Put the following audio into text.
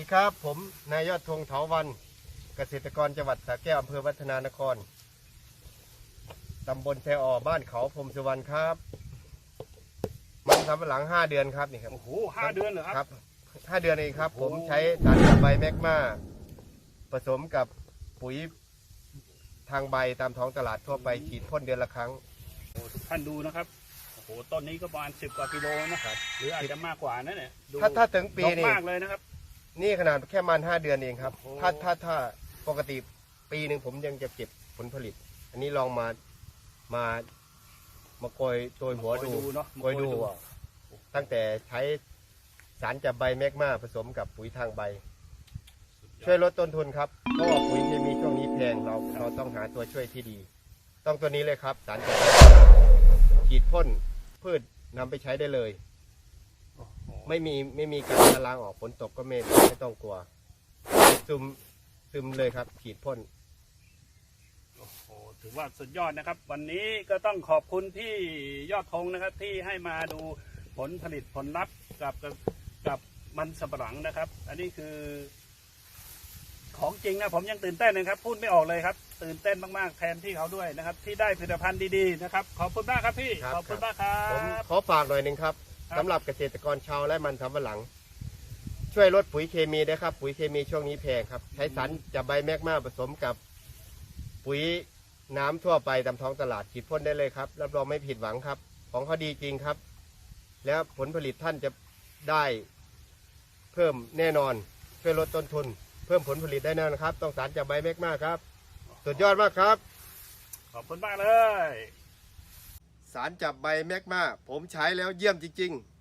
สวัสดีครับผมนายยอดธงเถาวันเกษตรกรจังหวัดสระแก้วอำเภอวัฒนานครตำบลแชออบ้านเขาพรมสุวรรณครับ มันสำปะหลังห้าเดือนครับนี่ครับโอ้โหห้าเดือนเหรอครับครับห้าเดือนเองครับโอ้ผมโหใช้สารกับใบแมกมาผสมกับปุ๋ยทางใบตามท้องตลาดทั่วไปฉีดพ่นเดือนละครั้ง โอ้ทุกท่านดูนะครับ โอ้โห ต้นนี้ก็ประมาณสิบกว่ากิโลนะครับ หรืออาจจะมากกว่านั่นเนี่ยดูถ้าถ้าถึงปีดกนี่มากเลยนะครับ นี่ขนาดแค่มันห้าเดือนเองครับ โอ้โห ถ้าถ้าถ้าปกติปีหนึ่งผมยังจะเก็บผลผลิต อันนี้ลองมามามาโกยโดยหัวดูเนาะโกยดูอะตั้งแต่ใช้สารจับใบแมกมาผสมกับปุ๋ยทางใบ ช่วยลดต้นทุนครับเพราะว่าปุ๋ยเคมีช่วงนี้แพงเราเราต้องหาตัวช่วยที่ดี ต้องตัวนี้เลยครับ สารจับใบฉีดพ่นพืชนำไปใช้ได้เลยโอ้โห ไม่มีไม่มีการละลางออกฝนตกก็ไม่ไม่ต้องกลัว ซึมซึมเลยครับขีดพ่น โอ้โหถือว่าสุดยอดนะครับ วันนี้ก็ต้องขอบคุณพี่ยอดธงนะครับ ที่ให้มาดูผลผลิตผลลัพธ์กับกับกับมันสำปะหลังนะครับ อันนี้คือ ของจริงนะผมยังตื่นเต้นนะครับ พูดไม่ออกเลยครับ ตื่นเต้นมากๆแทนที่เขาด้วยนะครับ ที่ได้ผลิตภัณฑ์ดีๆนะครับ ขอบคุณมากครับพี่ครับขอบคุณมากครัผมบ ขอฝากหน่อยหนึ่งครับครับ สำหรับเกษตรกรชาวและมันสำปะหลัง ช่วยลดปุ๋ยเคมีด้วยครับ ปุ๋ยเคมีช่วงนี้แพงครับ ใช้สารจับใบแมกมาผสมกับ ปุ๋ยน้ำทั่วไปตามท้องตลาดฉีดพ่นได้เลยครับรับรองไม่ผิดหวังครับ ของเขาดีจริงครับ แล้วผลผลิตท่านจะได้เพิ่มแน่นอนช่วยลดต้นทุน เพิ่มผลผลิตได้แน่นอนครับ ต้องสารจับใบแมกมาครับ สุดยอดมากครับ ขอบคุณมากเลย สารจับใบแมกมาผมใช้แล้วเยี่ยมจริง ๆ